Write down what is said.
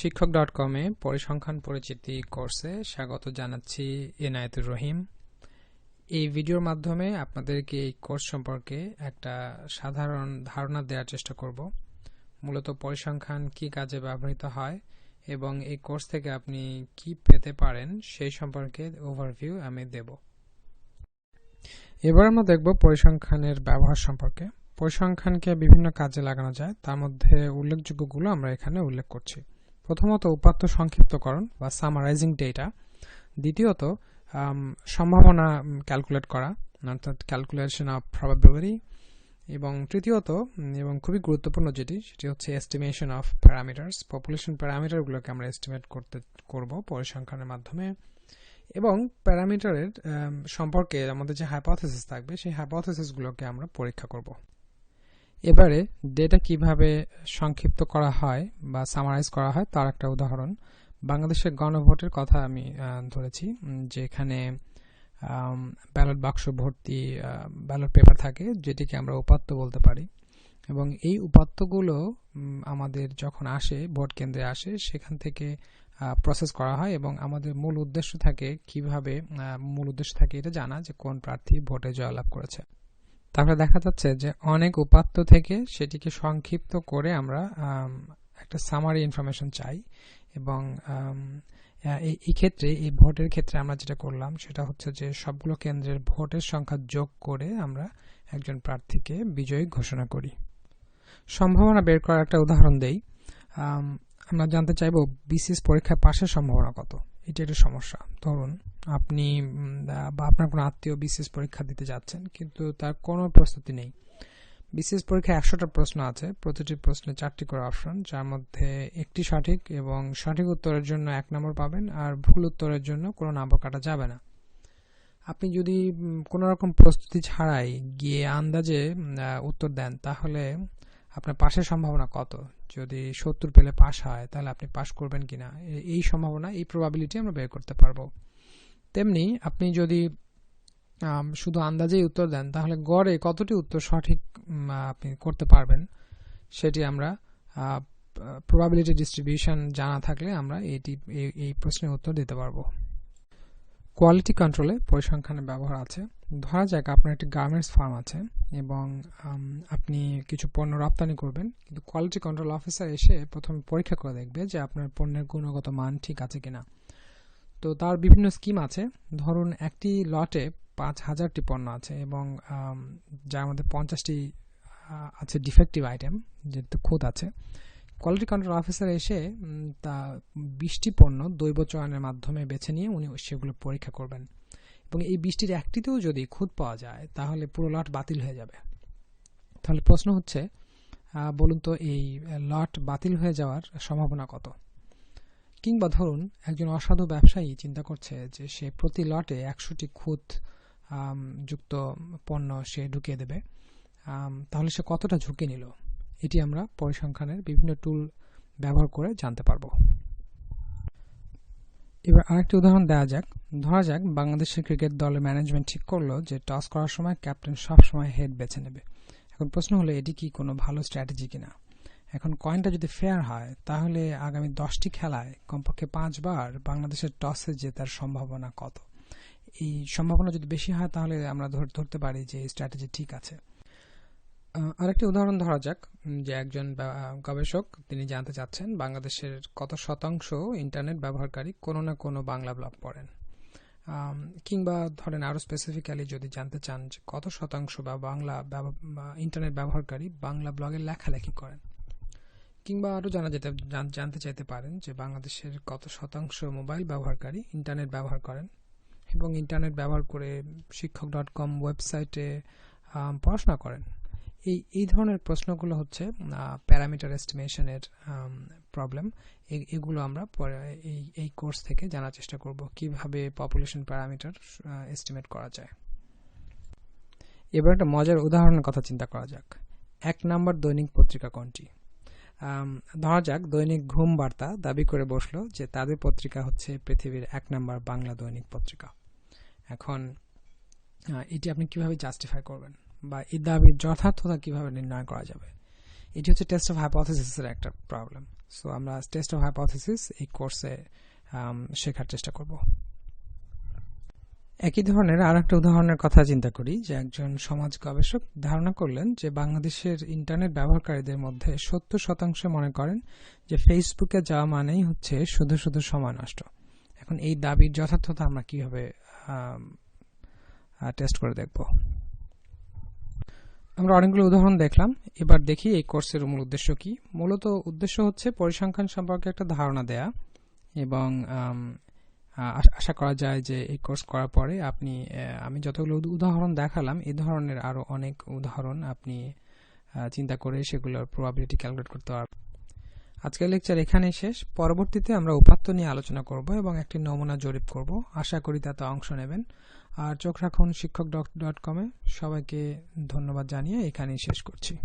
শিক্ষক ডট কমে পরিসংখ্যান পরিচিতি কোর্সে স্বাগত জানাচ্ছি এনায়েতুর রহিম। এই ভিডিওর মাধ্যমে আপনাদেরকে এই কোর্স সম্পর্কে একটা সাধারণ ধারণা দেওয়ার চেষ্টা করব। মূলত পরিসংখ্যান কি কাজে ব্যবহৃত হয় এবং এই কোর্স থেকে আপনি কি পেতে পারেন সেই সম্পর্কে ওভারভিউ আমি দেব। এবার আমরা দেখব পরিসংখ্যানের ব্যবহার সম্পর্কে। পরিসংখ্যানকে বিভিন্ন কাজে লাগানো যায়, তার মধ্যে উল্লেখযোগ্যগুলো আমরা এখানে উল্লেখ করছি। প্রথমত উপাত্ত সংক্ষিপ্তকরণ বা সামারাইজিং ডেটা দ্বিতীয়ত সম্ভাবনা ক্যালকুলেট করা, অর্থাৎ ক্যালকুলেশন অফ প্রবাবিলিটি এবং তৃতীয়ত এবং খুবই গুরুত্বপূর্ণ যেটি, সেটি হচ্ছে এস্টিমেশন অফ প্যারামিটার্স পপুলেশন প্যারামিটারগুলোকে আমরা এস্টিমেট করতে, করব পরিসংখ্যানের মাধ্যমে। এবং প্যারামিটারের সম্পর্কে আমাদের যে হাইপোথেসিস থাকবে, সেই হাইপোথেসিসগুলোকে আমরা পরীক্ষা করব। এবারে ডেটা কীভাবে সংক্ষিপ্ত করা হয় বা সামারাইজ করা হয় তার একটা উদাহরণ। বাংলাদেশের গণভোটের কথা আমি ধরেছি যেখানে ব্যালট বাক্স ভর্তি ব্যালট পেপার থাকে, যেটিকে আমরা উপাত্ত বলতে পারি। এবং এই উপাত্তগুলো আমাদের যখন আসে, ভোট কেন্দ্রে আসে, সেখান থেকে প্রসেস করা হয় এবং আমাদের মূল উদ্দেশ্য থাকে কীভাবে মূল উদ্দেশ্য থাকে এটা জানা যে কোন প্রার্থী ভোটে জয়লাভ করেছে। তারপরে দেখা যাচ্ছে যে অনেক উপাত্ত থেকে সেটিকে সংক্ষিপ্ত করে আমরা একটা সামারি ইনফরমেশন চাই এবং এই ক্ষেত্রে, এই ভোটের ক্ষেত্রে আমরা যেটা করলাম সেটা হচ্ছে যে সবগুলো কেন্দ্রের ভোটের সংখ্যা যোগ করে আমরা একজন প্রার্থীকে বিজয়ী ঘোষণা করি। সম্ভাবনা বের করার একটা উদাহরণ দেই। আমরা জানতে চাইব বিসিএস পরীক্ষায় পাশের সম্ভাবনা কত? এটা একটা সমস্যা। ধরুন, আপনি বা আপনার কোনো আত্মীয় বিসিএস পরীক্ষা দিতে যাচ্ছেন, কিন্তু তার কোনো প্রস্তুতি নেই। বিসিএস পরীক্ষায় একশোটা প্রশ্ন আছে, প্রতিটি প্রশ্নে চারটি করে অপশন, যার মধ্যে একটি সঠিক এবং সঠিক উত্তরের জন্য এক নম্বর পাবেন আর ভুল উত্তরের জন্য কোনো নাম্বার কাটা যাবে না। আপনি যদি কোনো রকম প্রস্তুতি ছাড়াই গিয়ে আন্দাজে উত্তর দেন, তাহলে আপনার পাশের সম্ভাবনা কত? যদি সত্তর পেলে পাশ হয়, তাহলে আপনি পাশ করবেন কিনা? এই সম্ভাবনা, এই প্রবাবিলিটি আমরা বের করতে পারব। তেমনি আপনি যদি শুধু আন্দাজেই উত্তর দেন, তাহলে গড়ে কতটি উত্তর সঠিক আপনি করতে পারবেন, সেটি আমরা প্রবাবিলিটি ডিস্ট্রিবিউশন জানা থাকলে আমরা এটি এই প্রশ্নের উত্তর দিতে পারব। কোয়ালিটি কন্ট্রোলে পরিসংখ্যানের ব্যবহার আছে। ধরা যাক আপনার একটি গার্মেন্টস ফার্ম আছে এবং আপনি কিছু পণ্য রপ্তানি করবেন। কিন্তু কোয়ালিটি কন্ট্রোল অফিসার এসে প্রথমে পরীক্ষা করে দেখবে যে আপনার পণ্যের গুণগত মান ঠিক আছে কিনা। তো তার বিভিন্ন স্কিম আছে। ধরুন একটি লটে পাঁচ হাজারটি পণ্য আছে এবং যার মধ্যে পঞ্চাশটি আছে ডিফেক্টিভ আইটেম যেহেতু খুদ আছে। কোয়ালিটি কন্ট্রোল অফিসার এসে তা বিশটি পণ্য, দৈব চয়নের মাধ্যমে বেছে নিয়ে উনি সেগুলো পরীক্ষা করবেন। এবং এই বৃষ্টির একটিতেও যদি খুদ পাওয়া যায়, তাহলে পুরো লট বাতিল হয়ে যাবে। তাহলে প্রশ্ন হচ্ছে বলুন তো এই লট বাতিল হয়ে যাওয়ার সম্ভাবনা কত? কিংবা ধরুন, একজন অসাধু ব্যবসায়ী চিন্তা করছে যে সে প্রতি লটে একশোটি খুদ যুক্ত পণ্য সে ঢুকিয়ে দেবে। তাহলে সে কতটা ঝুঁকি নিল? এটি আমরা পরিসংখ্যানের বিভিন্ন টুল ব্যবহার করে জানতে পারব। এবার আরেকটি উদাহরণ দেওয়া যাক। ধরা যাক বাংলাদেশের ক্রিকেট দলের ম্যানেজমেন্ট ঠিক করল যে টস করার সময় ক্যাপ্টেন সব সময় হেড বেছে নেবে। এখন প্রশ্ন হলো, এটি কি কোনো ভালো স্ট্র্যাটেজি কিনা? এখন কয়েনটা যদি ফেয়ার হয়, তাহলে আগামী দশটি খেলায় কমপক্ষে পাঁচবার বাংলাদেশের টসে জেতার সম্ভাবনা কত? এই সম্ভাবনা যদি বেশি হয়, তাহলে আমরা ধরতে পারি যে স্ট্র্যাটেজি ঠিক আছে। আরেকটি উদাহরণ ধরা যাক যে একজন গবেষক তিনি জানতে চাচ্ছেন বাংলাদেশের কত শতাংশ ইন্টারনেট ব্যবহারকারী কোনো না কোনো বাংলা ব্লগ পড়েন। কিংবা ধরেন আরও স্পেসিফিক্যালি যদি জানতে চান যে কত শতাংশ বা বাংলা ইন্টারনেট ব্যবহারকারী বাংলা ব্লগে লেখালেখি করেন। কিংবা আরও জানা যেতে জানতে চাইতে পারেন যে বাংলাদেশের কত শতাংশ মোবাইল ব্যবহারকারী ইন্টারনেট ব্যবহার করেন এবং ইন্টারনেট ব্যবহার করে শিক্ষক ডট কম ওয়েবসাইটে পড়াশোনা করেন। এই এই ধরনের প্রশ্নগুলো হচ্ছে প্যারামিটার এস্টিমেশনের প্রবলেম। এগুলো আমরা পরে এই এই কোর্স থেকে জানার চেষ্টা করব, কীভাবে পপুলেশন প্যারামিটার এস্টিমেট করা যায়। এবার একটা মজার উদাহরণের কথা চিন্তা করা যাক। এক নাম্বার দৈনিক পত্রিকা কোনটি? ধরা যাক, দৈনিক ঘুম বার্তা দাবি করে বসল যে তাদের পত্রিকা হচ্ছে পৃথিবীর এক নাম্বার বাংলা দৈনিক পত্রিকা। এখন এটি আপনি কীভাবে জাস্টিফাই করবেন? বা এই দাবির যথার্থতা কীভাবে নির্ণয় করা যাবে? এটি হচ্ছে টেস্ট অফ হাইপোথিসিসের একটা প্রবলেম সো আমরা টেস্ট অফ হাইপোথিসিস এই কোর্সে শেখার চেষ্টা করব। একই ধরনের আর একটা উদাহরণের কথা চিন্তা করি যে একজন সমাজ গবেষক ধারণা করলেন যে বাংলাদেশের ইন্টারনেট ব্যবহারকারীদের মধ্যে সত্তর শতাংশ মনে করেন যে ফেসবুকে যাওয়া মানেই হচ্ছে শুধু শুধু সময় নষ্ট। এখন এই দাবির যথার্থতা আমরা কীভাবে টেস্ট করে দেখব? আমরা অনেকগুলো উদাহরণ দেখলাম। এবার দেখি এই কোর্সের মূল উদ্দেশ্য কি। মূলত উদ্দেশ্য হচ্ছে পরিসংখ্যান সম্পর্কে একটা ধারণা দেয়া এবং আশা করা যায় যে এই কোর্স করার পরে আপনি আমি যতগুলো উদাহরণ দেখালাম, এই ধরনের আরও অনেক উদাহরণ আপনি চিন্তা করে সেগুলোর প্রবাবিলিটি ক্যালকুলেট করতে পারবেন। আজকের লেকচার এখানেই শেষ। পরবর্তীতে আমরা উপাত্ত নিয়ে আলোচনা করব এবং একটি নমুনা জরিপ করব। আশা করি তাতে অংশ নেবেন। আর চোখ রাখুন শিক্ষক ডট কমে সবাইকে ধন্যবাদ জানিয়ে এখানেই শেষ করছি।